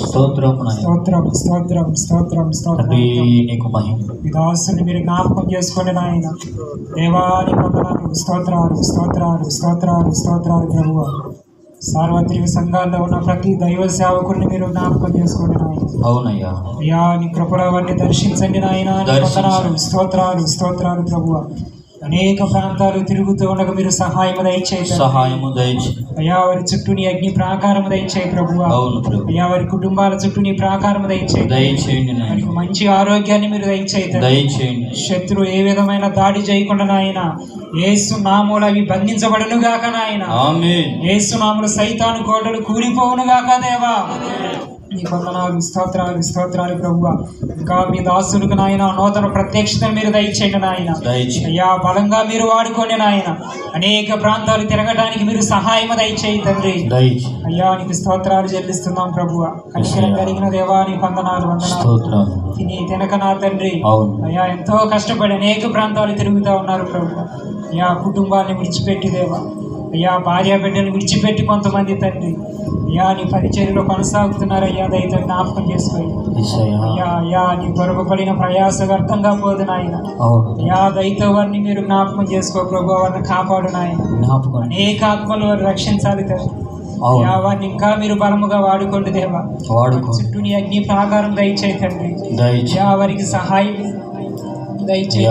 స్తోత్రం నాయన స్తోత్రం స్తోత్రం స్తోత్రం స్తోత్రం. తండ్రి నీకు మహిమ. మీ దాసుని మీరు జ్ఞాపకం చేసుకోండి నాయన. దేవాని వందనాలు స్తోత్రాలు స్తోత్రాలు స్తోత్రాలు స్తోత్రాలు ప్రభువ. సార్వత్రిక సంఘాల్లో ఉన్న ప్రతి దైవ సేవకుడిని మీరు జ్ఞాపకం చేసుకోండి నాయన. అవునయ్యా. అయ్యా నీ కృపలో అవన్నీ దర్శించండి నాయన స్తోత్రాలు స్తోత్రాలు ప్రభువ. అనేక ప్రాంతాలు తిరుగుతూ ఉండగా మీరు సహాయం దయచేయండి. సహాయము దయచి అయ్యా వారి చుట్టూ నీ అగ్ని ప్రాకారం దయచేయి ప్రభువ. అవును ప్రభు. అయ్యా వారి కుటుంబాల చుట్టూ నీ ప్రాకారం దయచేయి. దయచేయండి వారికి మంచి ఆరోగ్యాన్ని మీరు దయచేయండి దయచేయండి. శత్రువు ఏ విధమైన దాడి చేయకుండా నాయన ఏసు నాములు అవి బంధించబడును గాక నాయన. ఆమేన్. ఏసు నాములు సైతాను కోటలు కూలిపోవును గాక దేవా. నీ వందనాలు స్తోత్రాలు స్తోత్రాలు ప్రభువ. ఇంకా మీ దాసులకు నాయన నూతన ప్రత్యక్షతను మీరు దయచేయండి నాయన. అయ్యా బలంగా మీరు వాడుకోండి నాయన. అనేక ప్రాంతాలు తిరగడానికి మీరు సహాయం దయచేయి తండ్రి. అయ్యా నీకు స్తోత్రాలు చెల్లిస్తున్నాం ప్రభువ. కనికరం కలిగిన దేవా నీ వందనాలు. వందనాలు తిని తినక నా తండ్రి అయ్యా ఎంతో కష్టపడి అనేక ప్రాంతాలు తిరుగుతూ ఉన్నారు ప్రభు అయ్యా కుటుంబాన్ని విడిచిపెట్టి దేవా. అయ్యా భార్య బిడ్డను విడిచిపెట్టి కొంతమంది తండ్రి. అయ్యా నీ పరిచర్యలో కొనసాగుతున్నారు అయ్యా దయతో జ్ఞాపకం చేసుకోయి యేసయ్యా. అయ్యా అయ్యా నీ కొరకు పడిన ప్రయాస వ్యర్థంగా పోదు నాయన అయ్యా దయతో వారిని మీరు జ్ఞాపకం చేసుకో ప్రభు వారిని కాపాడు నాయన. అనేక ఆత్మలు వారు రక్షించాలి తండ్రి. వారిని ఇంకా మీరు బలముగా వాడుకోండి దేవా. వాడుకో. చుట్టూ నీ అగ్ని ప్రాకారం దయచేయి తండ్రి. వారికి సహాయం దయచేయి.